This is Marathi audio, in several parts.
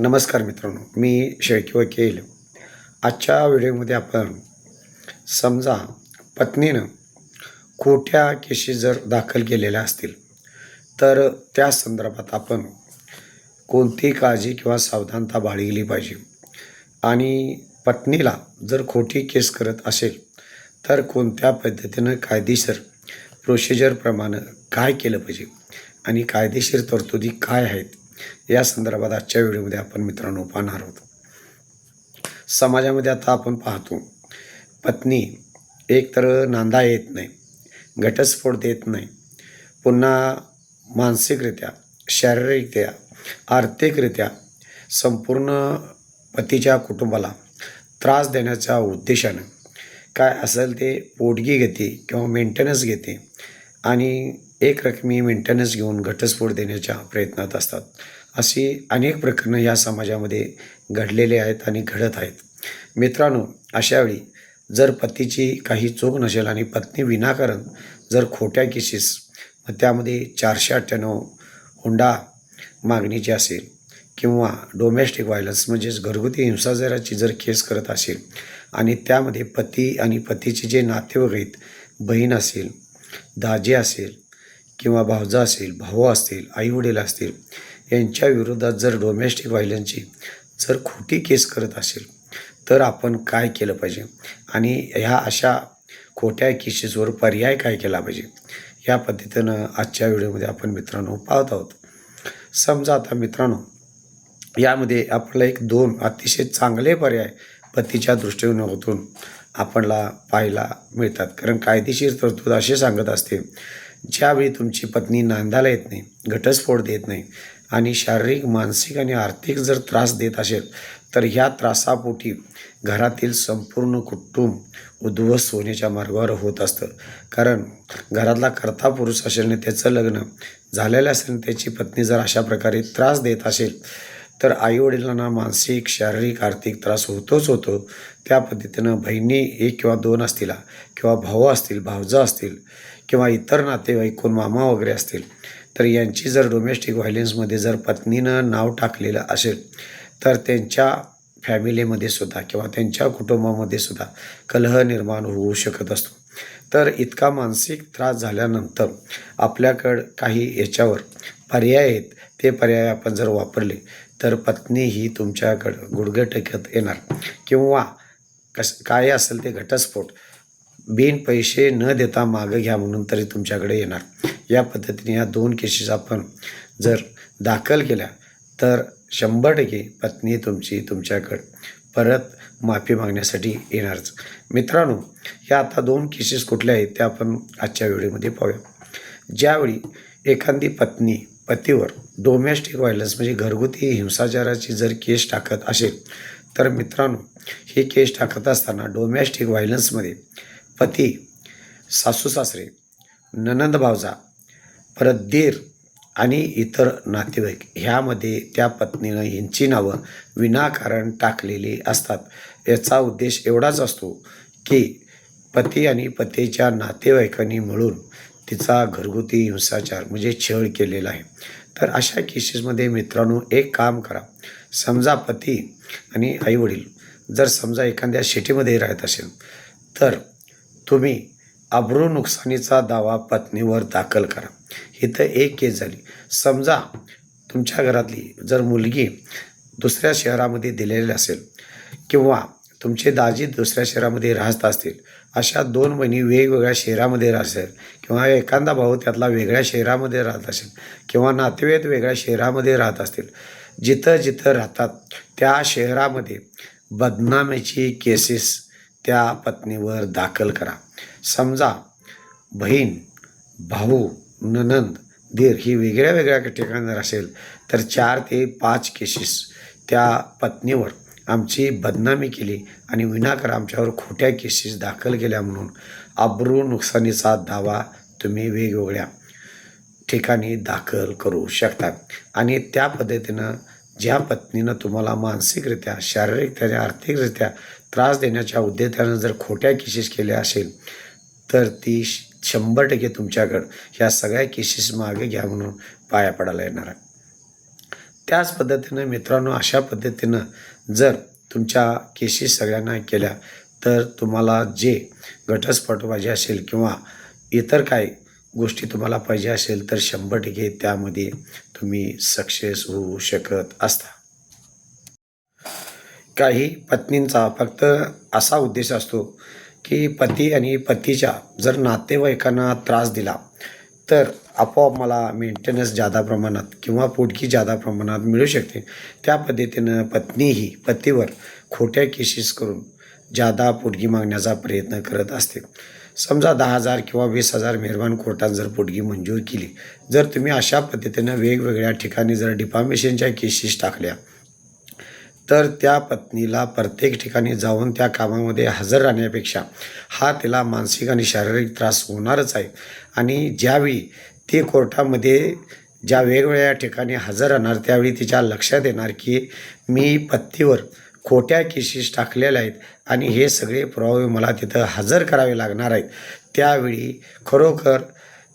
नमस्कार मित्रांनो मी शेळके वकील. आजच्या व्हिडिओमध्ये आपण समजा पत्नीनं खोट्या केशी जर दाखल केलेल्या असतील तर त्या संदर्भात आपण कोणती काळजी किंवा सावधानता बाळगली पाहिजे? आणि पत्नीला जर खोटी केस करत असेल तर कोणत्या पद्धतीनं कायदेशीर प्रोसिजरप्रमाणे काय केलं पाहिजे? आणि कायदेशीर तरतुदी काय आहेत? या संदर्भात आजच्या व्हिडिओमध्ये आपण मित्रांनो पाहणार आहोत. समाजामध्ये आता आपण पाहतो पत्नी एक तर नांदा येत नाही घटस्फोट देत नाही पुन्हा मानसिकरित्या शारीरिकरित्या आर्थिकरित्या संपूर्ण पतीच्या कुटुंबाला त्रास देण्याच्या उद्देशानं काय असेल ते पोटगी घेते किंवा मेंटेनन्स घेते आणि एक रकमी मेंटेनन्स घेऊन घटस्फोट देण्याच्या प्रयत्नात असतात. अशी अनेक प्रकरणं या समाजामध्ये घडलेले आहेत आणि घडत आहेत. मित्रांनो अशावेळी जर पतीची काही चूक नसेल आणि पत्नी विनाकारण जर खोट्या केसेस मग त्यामध्ये चारशे अठ्ठ्याण्णव हुंडा मागणीची असेल किंवा डोमेस्टिक व्हायलन्स म्हणजेच घरगुती हिंसाचाराची जर केस करत असेल आणि त्यामध्ये पती आणि पतीचे जे नातेवाईक बहीण असेल दाजे असेल किंवा भावजा असेल भाऊ असतील आईवडील असतील यांच्या विरोधात जर डोमेस्टिक व्हायलन्सची जर खोटी केस करत असेल तर आपण काय केलं पाहिजे? आणि ह्या अशा खोट्या केसेसवर पर्याय काय केला पाहिजे? या पद्धतीनं आजच्या व्हिडिओमध्ये आपण मित्रांनो पाहत आहोत. समजा आता मित्रांनो यामध्ये आपल्याला एक दोन अतिशय चांगले पर्याय पतीच्या दृष्टिकोनातून आपल्याला पाहायला मिळतात. कारण कायदेशीर तरतूद असे सांगत असते ज्यावेळी तुमची पत्नी नांदायला येत नाही घटस्फोट देत नाही आणि शारीरिक मानसिक आणि आर्थिक जर त्रास देत असेल तर ह्या त्रासापोटी घरातील संपूर्ण कुटुंब उद्ध्वस्त होण्याच्या मार्गावर होत असतं. कारण घरातला कर्ता पुरुष असेल आणि त्याचं लग्न झालेलं असेल त्याची पत्नी जर अशा प्रकारे त्रास देत असेल तर आईवडिलांना मानसिक शारीरिक आर्थिक त्रास होतोच होतो. त्या पद्धतीनं बहिणी एक किंवा दोन असतील किंवा भाऊ असतील भावजा असतील किंवा इतर नातेवाईक कोण मामा वगैरे असतील तर यांची जर डोमेस्टिक व्हायलेन्समध्ये जर पत्नीनं नाव टाकलेलं असेल तर त्यांच्या फॅमिलीमध्ये सुद्धा किंवा त्यांच्या कुटुंबामध्ये सुद्धा कलह निर्माण होऊ शकत असतो. तर इतका मानसिक त्रास झाल्यानंतर आपल्याकडं काही याच्यावर पर्याय आहेत ते पर्याय आपण जर वापरले तर पत्नी ही तुमच्याकडं गुडघे टेकत येणार किंवा कस काय असेल ते घटस्फोट बिन पैसे न देता मागं घ्या म्हणून तरी तुमच्याकडे येणार. या पद्धतीने या दोन केसेस आपण जर दाखल केल्या तर शंभर टक्के पत्नी तुमची तुमच्याकडं परत माफी मागण्यासाठी येणारच. मित्रांनो या आता दोन केसेस कुठल्या आहेत त्या आपण आजच्या व्हिडिओमध्ये पाहूया. ज्यावेळी एखादी पत्नी पतीवर डोमेस्टिक व्हायलन्स म्हणजे घरगुती हिंसाचाराची जर केस टाकत असेल तर मित्रांनो ही केस टाकत असताना डोमेस्टिक व्हायलन्समध्ये पती सासू सासरे ननंद भावजा परत दीर आणि इतर नातेवाईक ह्यामध्ये त्या पत्नीनं यांची नावं विनाकारण टाकलेली असतात. याचा उद्देश एवढाच असतो की पती आणि पतीच्या नातेवाईकांनी मिळून तिचा घरगुती हिंसाचार म्हणजे छळ केलेला आहे. तर अशा केसेसमध्ये मित्रांनो एक काम करा. समजा पती आणि आईवडील जर समजा एखाद्या सिटीमध्ये राहत असेल तर तुम्ही अब्रू नुकसानीचा दावा पत्नीवर दाखल करा. इथं एक केस झाली. समजा तुमच्या घरातली जर मुलगी दुसऱ्या शहरामध्ये दिलेली असेल किंवा तुमचे दाजी दुसऱ्या शहरामध्ये राहत असतील अशा दोन बहिणी वेगवेगळ्या शहरामध्ये राहत असेल किंवा एखादा भाऊ त्यातला वेगळ्या शहरामध्ये राहत असेल किंवा नातेवाईक वेगळ्या शहरामध्ये राहत असतील जिथं जिथं राहतात त्या शहरामध्ये बदनामीची केसेस त्या पत्नीवर दाखल करा. समजा बहीण भाऊ ननंद दीर ही वेगळ्या वेगळ्या ठिकाणी जर असेल तर चार ते पाच केसेस त्या पत्नीवर आमची बदनामी केली आणि विनाकार आमच्यावर खोट्या केसेस दाखल केल्या म्हणून अब्रू नुकसानीचा दावा तुम्ही वेगवेगळ्या ठिकाणी दाखल करू शकता. आणि त्या पद्धतीनं ज्या पत्नीनं तुम्हाला मानसिकरित्या शारीरिकरित्या आर्थिकरित्या त्रास देण्याच्या उद्देशानं जर खोट्या केसेस केल्या असेल तर ती श- शंभर टक्के तुमच्याकडं ह्या सगळ्या केसेस मागे घ्या म्हणून पाया पडायला येणार आहे. त्याच पद्धतीनं मित्रांनो अशा पद्धतीनं जर तुमच्या केसेस सगळ्यांना केल्या तर तुम्हाला जे घटस्फोट पाहिजे असेल किंवा इतर काय गोष्टी तुम्हाला पाहिजे असेल तर शंभर टक्के त्यामध्ये तुम्ही सक्सेस होऊ शकत असता. काही पत्नींचा फक्त असा उद्देश असतो की पती आणि पतीच्या जर नातेवाईकांना त्रास दिला तर आपोआप मला मेंटेनन्स जादा प्रमाणात किंवा पोटकी जादा प्रमाणात मिळू शकते. त्या पद्धतीनं पत्नीही पतीवर खोट्या केसेस करून जादा पोटगी मागण्याचा प्रयत्न करत असते. समजा दहा हजार किंवा वीस हजार मेहरबान कोर्टात जर पोटगी मंजूर केली जर तुम्ही अशा पद्धतीनं वेगवेगळ्या ठिकाणी जर डिफामेशनच्या केसेस टाकल्या तर त्या पत्नीला प्रत्येक ठिकाणी जाऊन त्या कामामध्ये हजर राहण्यापेक्षा हा तिला मानसिक आणि शारीरिक त्रास होणारच आहे. आणि ज्यावेळी ती कोर्टामध्ये ज्या वेगवेगळ्या ठिकाणी हजर राहणार त्यावेळी तिच्या लक्षात येणार की मी पत्तीवर खोट्या केसेस टाकलेल्या आहेत आणि हे सगळे पुरावे मला तिथं हजर करावे लागणार आहेत. त्यावेळी खरोखर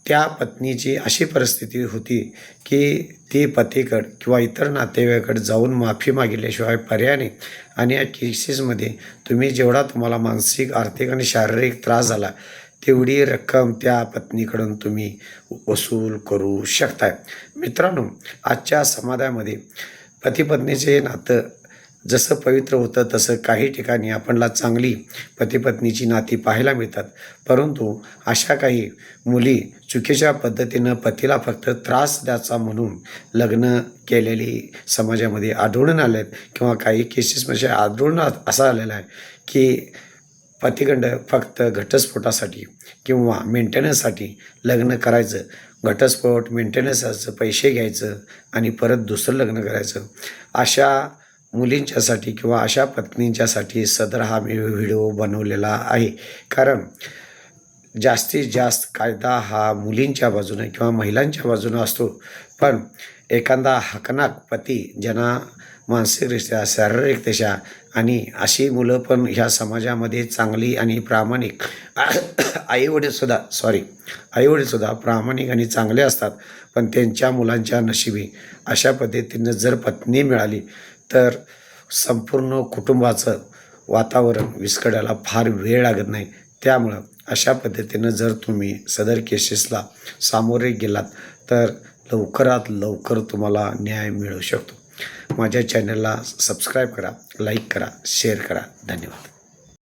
त्या पत्नीची अशी परिस्थिती होती की ती पतीकडं किंवा इतर नातेवाईकड जाऊन माफी मागितल्याशिवाय पर्याय नाही. आणि या केसेसमध्ये तुम्ही जेवढा तुम्हाला मानसिक आर्थिक आणि शारीरिक त्रास झाला तेवढी रक्कम त्या पत्नीकडून तुम्ही वसूल करू शकताय. मित्रांनो आजच्या समाजामध्ये पती पत्नीचे नातं जसं पवित्र होतं तसं काही ठिकाणी आपणला चांगली पतीपत्नीची नाती पाहायला मिळतात. परंतु अशा काही मुली चुकीच्या पद्धतीनं पतीला फक्त त्रास द्यायचा म्हणून लग्न केलेली समाजामध्ये आढळून आले आहेत किंवा काही केसेसमध्ये आढळून असा आलेला आहे की पतिगंड फक्त घटस्फोटासाठी किंवा मेंटेनन्ससाठी लग्न करायचं घटस्फोट मेंटेनन्सचं पैसे घ्यायचं आणि परत दुसरं लग्न करायचं. अशा मुलींच्यासाठी किंवा अशा पत्नींच्यासाठी सदर हा मी व्हिडिओ बनवलेला आहे. कारण जास्तीत जास्त कायदा हा मुलींच्या बाजूनं किंवा महिलांच्या बाजूनं असतो. पण एखादा हकनाक पती ज्यांना मानसिकरित्या शारीरिकतेच्या आणि अशी मुलं पण ह्या समाजामध्ये चांगली आणि प्रामाणिक आईवडीलसुद्धा सॉरी आईवडीलसुद्धा प्रामाणिक आणि चांगले असतात. पण त्यांच्या मुलांच्या नशिबी अशा पद्धतीनं जर पत्नी मिळाली तर संपूर्ण कुटुंबाचं वातावरण विस्कडायला फार वेळ लागत नाही. त्यामुळं अशा पद्धतीनं जर तुम्ही सदर केसेसला सामोरे गेलात तर लवकरात लवकर तुम्हाला न्याय मिळू शकतो. माझ्या चॅनलला सबस्क्राईब करा लाईक करा शेअर करा. धन्यवाद.